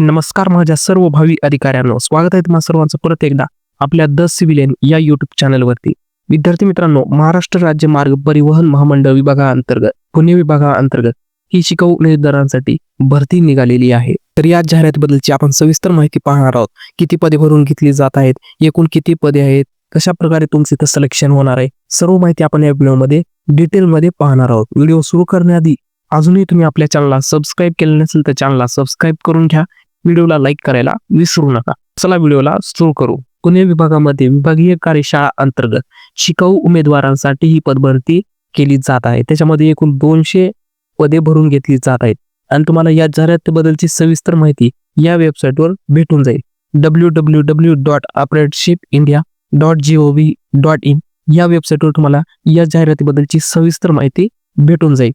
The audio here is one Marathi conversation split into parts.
नमस्कार माझ्या सर्व भावी अधिकाऱ्यांनो. स्वागत आहे तुम्हाला सर्वांचं परत एकदा आपल्या द सिव्हिलियन या युट्यूब चॅनलवरती विद्यार्थी मित्रांनो महाराष्ट्र राज्य मार्ग परिवहन महामंडळ विभागाअंतर्गत पुणे विभागाअंतर्गत ही शिकाऊ उमेदवारांसाठी भरती निघालेली आहे. तर या जाहिरातीबद्दलची आपण सविस्तर माहिती पाहणार आहोत. किती पदे भरून घेतली जात आहेत? एकूण किती पदे आहेत? कशा प्रकारे तुमचे इथं सिलेक्शन होणार आहे? सर्व माहिती आपण या व्हिडिओमध्ये डिटेलमध्ये पाहणार आहोत. व्हिडिओ सुरू करण्याआधी अजूनही तुम्ही आपल्या चॅनलला सबस्क्राईब केलं नसेल तर चॅनलला सबस्क्राईब करून घ्या. व्हिडिओला लाईक करायला विसरू नका. चला व्हिडिओला सुरू करू. पुणे विभागामध्ये विभागीय कार्यशाळा अंतर्गत शिकाऊ उमेदवारांसाठी ही पदभरती केली जात आहे. त्याच्यामध्ये एकूण दोनशे पदे भरून घेतली जात आहेत. आणि तुम्हाला या जाहिरातीबद्दलची सविस्तर माहिती या वेबसाईटवर भेटून जाईल. W W W dot apprenticeship India dot G O V dot in या वेबसाईटवर तुम्हाला या जाहिरातीबद्दलची सविस्तर माहिती भेटून जाईल.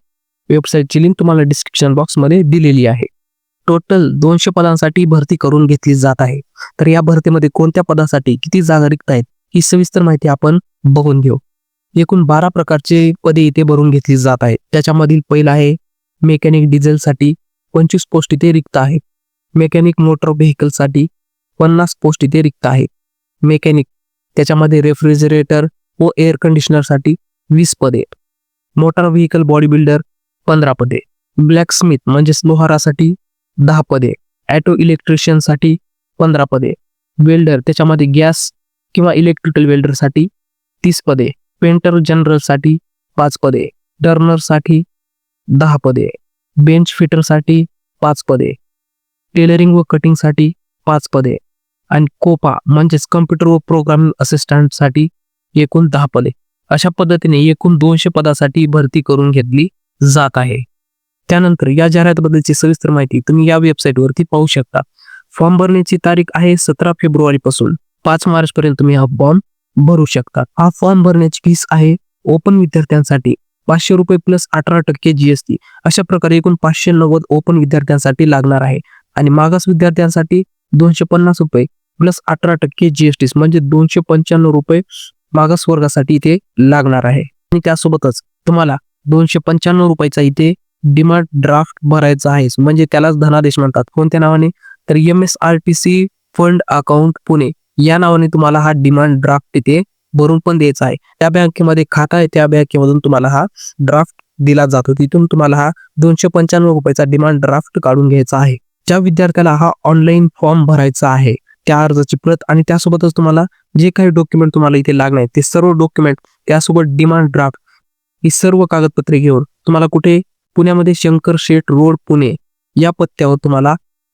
वेबसाईटची लिंक तुम्हाला डिस्क्रिप्शन बॉक्समध्ये दिलेली आहे. टोटल दोनशे पदांसाठी भरती करून घेतली जात आहे. तर या भरतीमध्ये कोणत्या पदासाठी किती जागा रिक्त आहेत ही सविस्तर माहिती आपण बघून घेऊ. एकूण बारा प्रकारचे पदे इथे भरून घेतली जात आहेत. त्याच्यामधील पहिलं आहे मेकॅनिक डिझेलसाठी पंचवीस पोस्ट इथे रिक्त आहे मेकॅनिक मोटर व्हेकलसाठी पन्नास पोस्ट इथे रिक्त आहे मेकॅनिक त्याच्यामध्ये रेफ्रिजरेटर व एअर कंडिशनरसाठी वीस पदे मोटार व्हेकल बॉडी बिल्डर पंधरा पदे ब्लॅक स्मिथ म्हणजेच लोहारासाठी दहा पदे. ॲटो इलेक्ट्रिशियनसाठी पंधरा पदे. वेल्डर त्याच्यामध्ये गॅस किंवा इलेक्ट्रिकल वेल्डरसाठी तीस पदे. पेंटर जनरलसाठी पाच पदे. टर्नरसाठी दहा पदे. बेंच फिटरसाठी पाच पदे. टेलरिंग व कटिंगसाठी पाच पदे. आणि कोपा म्हणजेच कम्प्युटर व प्रोग्रामिंग असिस्टंटसाठी एकूण दहा पदे. अशा पद्धतीने एकूण दोनशे पदासाठी भरती करून घेतली जात आहे. त्यानंतर या जाहिरातीबद्दलची सविस्तर माहिती तुम्ही या वेबसाईटवरती पाहू शकता. फॉर्म भरण्याची तारीख आहे सतरा फेब्रुवारी पासून पाच मार्च पर्यंत तुम्ही हा फॉर्म भरू शकता. हा फॉर्म भरण्याची फीस आहे ओपन विद्यार्थ्यांसाठी पाचशे रुपये प्लस अठरा टक्के जीएसटी अशा प्रकारे एकूण पाचशे नव्वद ओपन विद्यार्थ्यांसाठी लागणार आहे. आणि मागास विद्यार्थ्यांसाठी दोनशे पन्नास रुपये प्लस अठरा टक्के जीएसटी म्हणजे दोनशे पंच्याण्णव रुपये मागास वर्गासाठी इथे लागणार आहे. आणि त्यासोबतच तुम्हाला दोनशे पंच्याण्णव रुपयाचा इथे डिमांड ड्राफ्ट भरायचा आहे. म्हणजे त्यालाच धनादेश म्हणतात. कोणत्या नावाने? तर M S R T C fund account Pune. या नावाने तुम्हाला हा डिमांड ड्राफ्ट इथे भरून पण द्यायचा आहे. त्या बँकेमध्ये खाता आहे. त्या बँकेमधून तुम्हाला हा ड्राफ्ट दिला जातो. तिथून तुम्हाला हा दोनशे पंच्याण्णव रुपयाचा डिमांड ड्राफ्ट काढून घ्यायचा आहे. ज्या विद्यार्थ्याला हा ऑनलाईन फॉर्म भरायचा आहे त्या अर्जाची प्रत आणि त्यासोबतच तुम्हाला जे काही डॉक्युमेंट तुम्हाला इथे लागणार आहेत ते सर्व डॉक्युमेंट त्यासोबत डिमांड ड्राफ्ट ही सर्व कागदपत्रे घेऊन तुम्हाला कुठे पुण्यामध्ये शंकर शेठ रोड पुणे. या पत्त्यावर तुम्हाला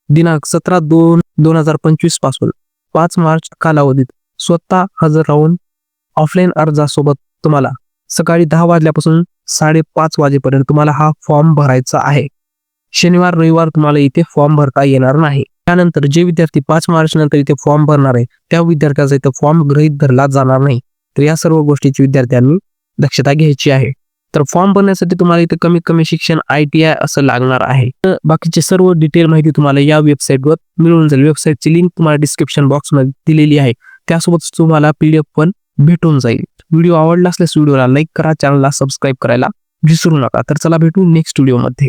दिनांक सतरा दोन दोन हजार पंचवीसपासून पाच मार्च कालावधीत स्वतः हजर राहून ऑफलाईन अर्जासोबत तुम्हाला सकाळी दहा वाजल्यापासून साडेपाच वाजेपर्यंत तुम्हाला हा फॉर्म भरायचा आहे. शनिवार रविवार तुम्हाला इथे फॉर्म भरता येणार नाही. त्यानंतर जे विद्यार्थी पाच मार्च नंतर इथे फॉर्म भरणार आहे त्या विद्यार्थ्याचा इथे फॉर्म गृहीत धरला जाणार नाही. तर या सर्व गोष्टीची विद्यार्थ्यांनी दक्षता घ्यायची आहे. तर फॉर्म भरण्यासाठी तुम्हाला इथे कमीत कमी शिक्षण आय टी आय असं लागणार आहे. तर बाकीचे सर्व डिटेल माहिती तुम्हाला या वेबसाईटवर मिळून जाईल. वेबसाईटची लिंक तुम्हाला डिस्क्रिप्शन बॉक्समध्ये दिलेली आहे. त्यासोबत तुम्हाला पीडीएफ पण भेटून जाईल. व्हिडिओ आवडला असल्यास व्हिडिओला लाईक करा चॅनलला सबस्क्राईब करायला विसरू नका. तर चला भेटू नेक्स्ट व्हिडिओमध्ये